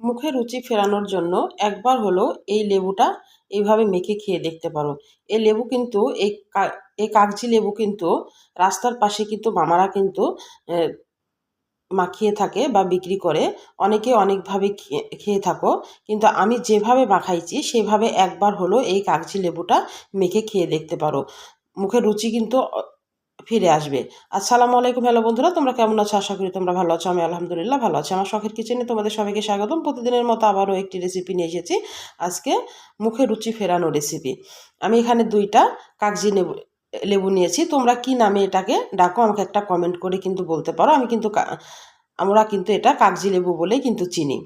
মুখে রুচি ফেরানোর জন্য একবার হলো এই লেবুটা এইভাবে মেখে খেয়ে দেখতে পারো। এই লেবু কিন্তু এই এই কাগজি লেবু কিন্তু, রাস্তার পাশে কিন্তু মামারা কিন্তু মাখিয়ে থাকে বা বিক্রি করে। অনেকে অনেকভাবে খেয়ে থাকো। কিন্তু আমি যেভাবে মাখাইছি, সেভাবে একবার হলো এই কাগজি লেবুটা মেখে খেয়ে দেখতে পারো। মুখের রুচি কিন্তু ফিরে আসবে। আসসালামু আলাইকুম, হ্যালো বন্ধুরা, তোমরা কেমন আছো? আশা করি তোমরা ভালো আছো, আমি আলহামদুলিল্লাহ ভালো আছি। আমার শখের কিচেনে তোমাদের সবাইকে স্বাগতম। প্রতিদিনের মতো আবারও একটি রেসিপি নিয়ে এসেছি। আজকে মুখে রুচি ফেরানো রেসিপি আমি এখানে দুইটা কাগজি লেবু লেবু নিয়েছি। তোমরা কি নামে এটাকে ডাকো, আমাকে একটা কমেন্ট করে কিন্তু বলতে পারো। আমি কিন্তু আমরা কিন্তু এটা কাগজি লেবু বলে কিন্তু চিনি।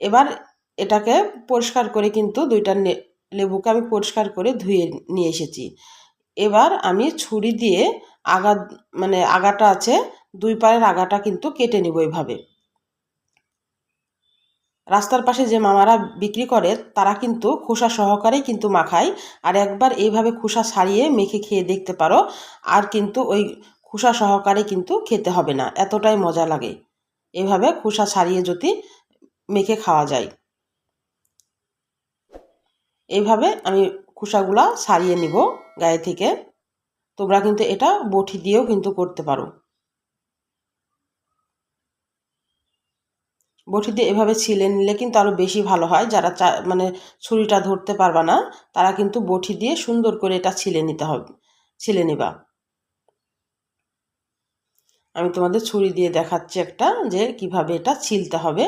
এবার এটাকে পরিষ্কার করে কিন্তু দুইটা লেবুকে আমি পরিষ্কার করে ধুয়ে নিয়ে এসেছি। এবার আমি ছুরি দিয়ে আগা মানে আগাটা আছে, দুই পায়ের আগাটা কিন্তু কেটে নেব এইভাবে রাস্তার পাশে যে মামারা বিক্রি করে, তারা কিন্তু খোসা সহকারে কিন্তু মাখায়। আর একবার এইভাবে খোসা ছাড়িয়ে মেখে খেয়ে দেখতে পারো, আর কিন্তু ওই খোসা সহকারে কিন্তু খেতে হবে না, এতটাই মজা লাগে। এভাবে খোসা ছাড়িয়ে যদি মেখে খাওয়া যায়। এইভাবে আমি খোসাগুলা ছাড়িয়ে নিব। গায়ে থেকে, তোমরা কিন্তু এটা বটি দিয়েও কিন্তু করতে পারো। বটি দিয়ে এভাবে ছিলে নিলে কিন্তু আরও বেশি ভালো হয়। যারা চা মানে ছুরিটা ধরতে পারবা না, তারা কিন্তু বটি দিয়ে সুন্দর করে এটা ছিলে নিতে হবে, ছিলে নিবা। আমি তোমাদের ছুরি দিয়ে দেখাচ্ছি একটা যে কীভাবে এটা ছিলতে হবে।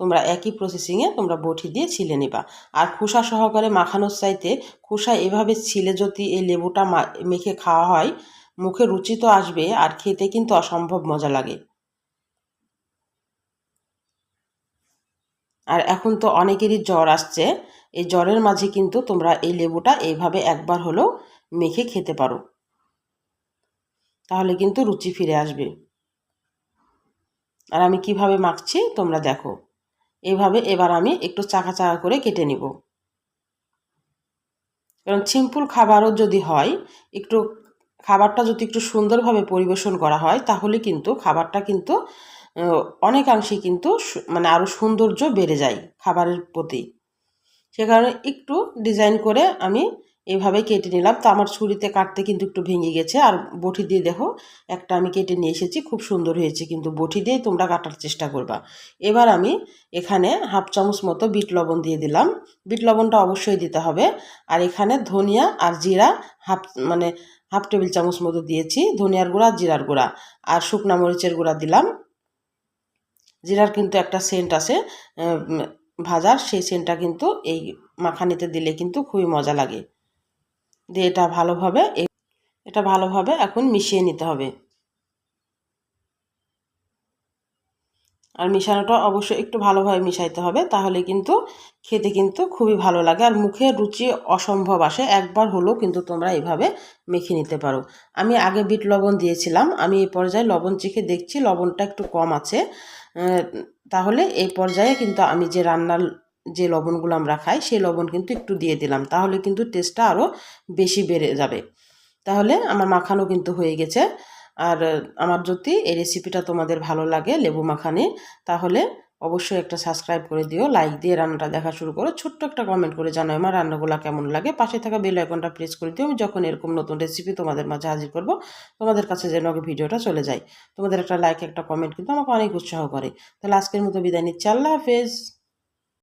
তোমরা একই প্রসেসিংয়ে তোমরা বটি দিয়ে ছিলে নিবা। আর খোসা সহকারে মাখানোর চাইতে খোসা এভাবে ছিলে যদি এই লেবুটা মেখে খাওয়া হয়, মুখে রুচি তো আসবে আর খেতে কিন্তু অসম্ভব মজা লাগে। আর এখন তো অনেকেরই জ্বর আসছে, এই জ্বরের মাঝে কিন্তু তোমরা এই লেবুটা এইভাবে একবার হলেও মেখে খেতে পারো। তাহলে কিন্তু রুচি ফিরে আসবে। আর আমি কীভাবে মাখছি তোমরা দেখো। এইভাবে এবার আমি একটু চাকা চাকা করে কেটে নিব। কারণ সিম্পল খাবারও যদি হয়, একটু খাবারটা যদি একটু সুন্দরভাবে পরিবেশন করা হয়, তাহলে কিন্তু খাবারটা কিন্তু অনেকাংশেই কিন্তু মানে আরও সৌন্দর্য বেড়ে যায় খাবারের প্রতি। সে কারণে একটু ডিজাইন করে আমি এভাবে কেটে নিলাম। তো আমার ছুরিতে কাটতে কিন্তু একটু ভেঙে গেছে। আর বটি দিয়ে দেখো, একটা আমি কেটে নিয়ে এসেছি। খুব সুন্দর হয়েছে কিন্তু বটি দিয়েই তোমরা কাটার চেষ্টা করবা। এবার আমি এখানে হাফ চামচ মতো বিট লবণ দিয়ে দিলাম। বিট লবণটা অবশ্যই দিতে হবে। আর এখানে ধনিয়া আর জিরা হাফ মানে হাফ টেবিল চামচ মতো দিয়েছি। ধনিয়ার গুঁড়া, জিরার গুঁড়া আর শুকনা মরিচের গুঁড়া দিলাম। জিরার কিন্তু একটা সেন্ট আছে ভাজার। সেই সেন্টটা কিন্তু এই মাখানিতে দিলে কিন্তু খুবই মজা লাগে। দিয়ে এটা ভালোভাবে এটা ভালোভাবে এখন মিশিয়ে নিতে হবে। আর মিশানোটা অবশ্যই একটু ভালোভাবে মিশাইতে হবে, তাহলে কিন্তু খেতে কিন্তু খুবই ভালো লাগে। আর মুখে রুচি অসম্ভব আসে, একবার হলেও কিন্তু তোমরা এভাবে মেখে নিতে পারো। আমি আগে বিট লবণ দিয়েছিলাম, আমি এই পর্যায়ে লবণ চেখে দেখছি, লবণটা একটু কম আছে। তাহলে এই পর্যায়ে কিন্তু আমি যে রান্নার যে লবণগুলো আমরা খাই, সেই লবণ কিন্তু একটু দিয়ে দিলাম। তাহলে কিন্তু টেস্টটা আরও বেশি বেড়ে যাবে। তাহলে আমার মাখানো কিন্তু হয়ে গেছে। আর আমার যদি এই রেসিপিটা তোমাদের ভালো লাগে, লেবু মাখানি, তাহলে অবশ্যই একটা সাবস্ক্রাইব করে দিও লাইক দিয়ে রান্নাটা দেখা শুরু করো। ছোট্ট একটা কমেন্ট করে জানাও আমার রান্নাগুলো কেমন লাগে। পাশে থাকা বেল আইকনটা প্রেস করে দিও। আমি যখন এরকম নতুন রেসিপি তোমাদের মাঝে হাজির করব, তোমাদের কাছে যেন আগে ভিডিওটা চলে যায়। তোমাদের একটা লাইক একটা কমেন্ট কিন্তু আমাকে অনেক উৎসাহ করে। তাহলে আজকের মতো বিদায় নিচ্ছি। আল্লাহ হাফেজ।